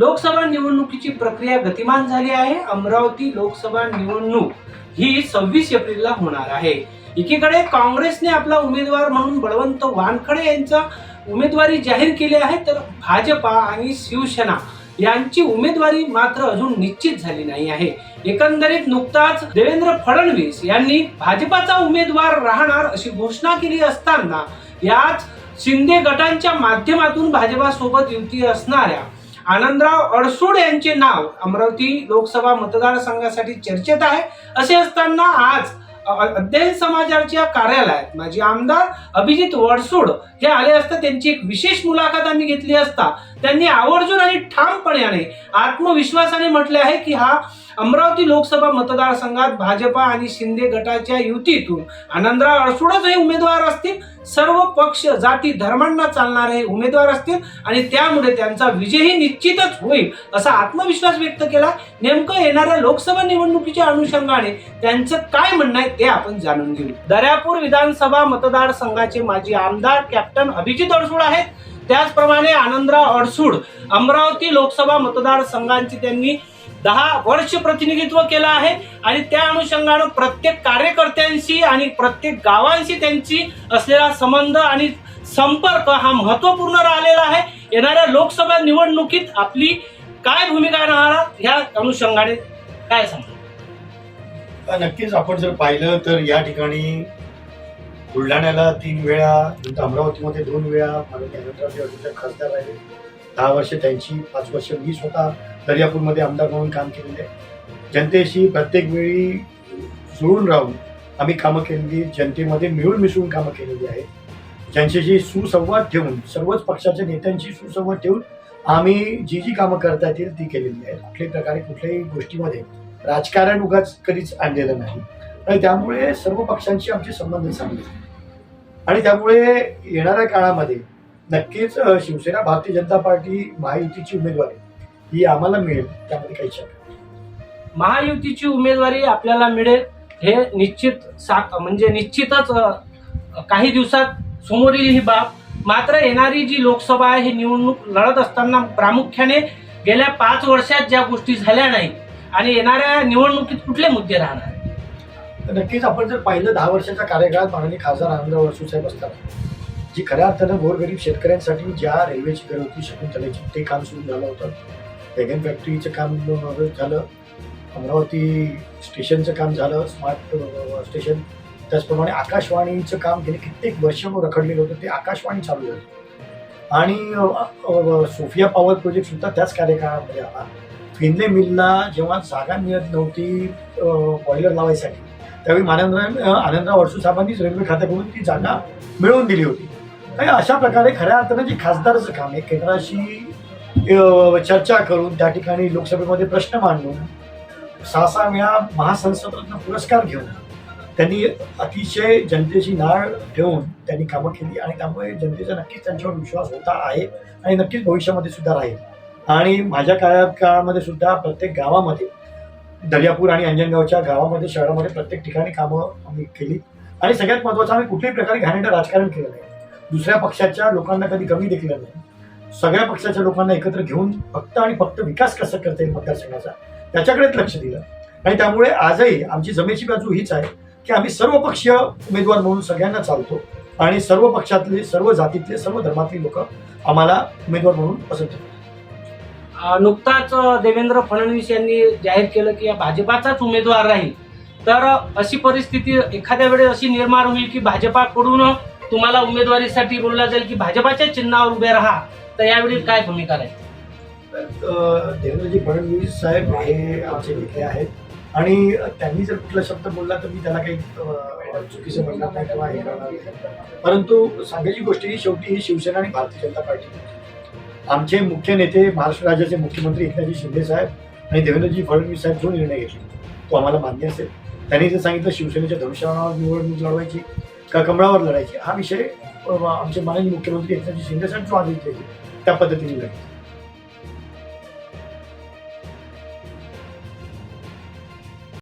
लोकसभा निवडणुकीची प्रक्रिया गतिमान झाली आहे. अमरावती लोकसभा निवडणूक ही सव्वीस एप्रिलला होणार आहे. एकीकडे काँग्रेसने आपला उमेदवार म्हणून बळवंत वानखडे यांचा उमेदवारी जाहीर केली आहे तर भाजपा आणि शिवसेना यांची उमेदवारी मात्र अजून निश्चित झाली नाही आहे. एकंदरीत नुकताच देवेंद्र फडणवीस यांनी भाजपाचा उमेदवार राहणार अशी घोषणा केली असताना याच शिंदे गटांच्या माध्यमातून भाजपासोबत युती असणाऱ्या आनंदराव अडसूड यांचे नाव अमरावती लोकसभा मतदारसंघासाठी चर्चेत आहे. असे असताना आज अध्ययन समाजाच्या कार्यालयात माजी आमदार अभिजित वडसूड हे आले असता त्यांची एक विशेष मुलाखत आम्ही घेतली असता त्यांनी आवर्जून आणि ठामपणे आत्मविश्वासाने म्हटले आहे की हा अमरावती लोकसभा मतदारसंघात भाजपा आणि शिंदे गटाच्या युतीतून आनंदराव अडसूडच हे उमेदवार असतील. सर्व पक्ष जाती धर्मांना चालणारे हे उमेदवार असतील आणि त्यामुळे त्यांचा विजयही निश्चितच होईल असा आत्मविश्वास व्यक्त केला नेमकं येणाऱ्या लोकसभा निवडणुकीच्या अनुषंगाने त्यांचं काय म्हणणं आहे ते आपण जाणून घेऊ. दर्यापूर विधानसभा मतदारसंघाचे माजी आमदार कॅप्टन अभिजित अडसूड आहेत. त्याचप्रमाणे आनंदराव अडसूड अमरावती लोकसभा मतदारसंघांची त्यांनी दहा वर्ष प्रतिनिधित्व केलं आहे आणि त्या अनुषंगानं प्रत्येक कार्यकर्त्यांशी आणि प्रत्येक गावांशी त्यांची असलेला संबंध आणि संपर्क हा महत्त्वपूर्ण राहिलेला आहे. येणाऱ्या लोकसभा निवडणुकीत आपली काय भूमिका राहणार ह्या अनुषंगाने काय सांगा नक्कीच आपण जर पाहिलं तर या ठिकाणी बुलढाण्याला तीन वेळा अमरावतीमध्ये दोन वेळा खासदार राहिले दहा वर्ष त्यांची पाच वर्ष मी स्वतः दर्यापूरमध्ये आमदार म्हणून काम केलेले. आहे जनतेशी प्रत्येक वेळी जुळून राहून आम्ही कामं केलेली. जनतेमध्ये मिळून मिसळून कामं केलेली आहेत. ज्यांच्याशी सुसंवाद ठेवून सर्वच पक्षाच्या नेत्यांशी सुसंवाद ठेवून आम्ही जी जी कामं करता येतील ती केलेली आहेत. कुठल्याही प्रकारे कुठल्याही गोष्टीमध्ये राजकारण उगाच कधीच आणलेलं नाही. आणि त्यामुळे सर्व पक्षांशी आमचे संबंध चांगले आणि त्यामुळे येणाऱ्या काळामध्ये नक्कीच शिवसेना भारतीय जनता पार्टी महायुतीची उमेदवारी ही आम्हाला मिळेल त्यामध्ये काही शक नाही. महायुतीची उमेदवारी आपल्याला मिळेल हे निश्चित सा म्हणजे निश्चितच अ, काही दिवसात समोर येईल ही बाब. मात्र येणारी जी लोकसभा आहे ही निवडणूक लढत असताना प्रामुख्याने गेल्या पाच वर्षात ज्या गोष्टी झाल्या नाही आणि येणाऱ्या निवडणुकीत कुठले मुद्दे राहणार? तर नक्कीच आपण जर पाहिलं दहा वर्षाच्या कार्यकाळात माननीय खासदार आनंदराव अडसूळ साहेब असतात. जी खऱ्या अर्थानं गोरगरीब शेतकऱ्यांसाठी ज्या रेल्वेची गरज होती शकुंतलेची ते काम सुरू झालं होतं. वेगन फॅक्टरीचं काम झालं. अमरावती स्टेशनचं काम झालं स्मार्ट स्टेशन त्याचप्रमाणे आकाशवाणीचं काम गेले कित्येक वर्ष रखडलेलं होतं. ते आकाशवाणी चालू झालं. आणि सोफिया पॉवर प्रोजेक्ट सुद्धा त्याच कार्यकाळामध्ये आला. फिनले मिलला जेव्हा जागा मिळत नव्हती बॉयलर लावायसाठी त्यावेळी मानंदराव आनंदराव अडसू साहेबांनीच रेल्वे खात्याकडून ती जागा मिळवून दिली होती. आणि अशा प्रकारे खऱ्या अर्थानं जे खासदाराचं काम आहे केंद्राशी चर्चा करून त्या ठिकाणी लोकसभेमध्ये प्रश्न मांडून सहा सहा वेळा महासंसदरत्न पुरस्कार घेऊन त्यांनी अतिशय जनतेची नाळ ठेवून त्यांनी कामं केली आणि त्यामुळे जनतेचा नक्कीच त्यांच्यावर विश्वास होता आहे आणि नक्कीच भविष्यामध्ये सुद्धा राहील. आणि माझ्या काळात काळामध्ये सुद्धा प्रत्येक गावामध्ये दर्यापूर आणि अंजनगावच्या गावामध्ये शहरामध्ये प्रत्येक ठिकाणी कामं आम्ही केली. आणि सगळ्यात महत्त्वाचं आम्ही कुठल्याही प्रकारे घाणेरडं राजकारण केलं नाही. दुसऱ्या पक्षाच्या लोकांना कधी कमी देखील नाही. सगळ्या पक्षाच्या लोकांना एकत्र घेऊन फक्त आणि फक्त विकास कसा करता येईल मतदारसंघाचा त्याच्याकडेच लक्ष दिलं. आणि त्यामुळे आजही आमची जमेची बाजू हीच आहे की आम्ही सर्व पक्षीय उमेदवार म्हणून सगळ्यांना चालतो आणि सर्व पक्षातले सर्व जातीतले सर्व धर्मातले लोक आम्हाला उमेदवार म्हणून पसंत करतात. नुकताच देवेंद्र फडणवीस यांनी जाहीर केलं की भाजपाचाच उमेदवार राहील. तर अशी परिस्थिती एखाद्या वेळेस अशी निर्माण होईल की भाजपाकडून तुम्हाला उमेदवारीसाठी बोलला जाईल की भाजपाच्या चिन्हावर उभे राहा तर यावेळी काय भूमिका राहील? देवेंद्रजी फडणवीस साहेब हे आमचे नेते आहेत. आणि त्यांनी जर कुठला शब्द बोलला तर मी त्याला काही चुकीचं म्हणणार नाही किंवा हे करणार नाही. परंतु सांगायची गोष्ट ही शेवटी ही शिवसेना आणि भारतीय जनता पार्टी. आमचे मुख्य नेते महाराष्ट्र राज्याचे मुख्यमंत्री एकनाथजी शिंदे साहेब आणि देवेंद्रजी फडणवीस साहेब जो निर्णय घेतला तो आम्हाला मान्य असेल. त्यांनी जर सांगितलं शिवसेनेच्या धनुष्यावर निवडणूक लढवायची का कमळावर लढायची? हा विषय आमचे माननीय मुख्यमंत्री एकनाथजी शिंदे साहेब जो आदेश द्यायचे त्या पद्धतीने लढायचे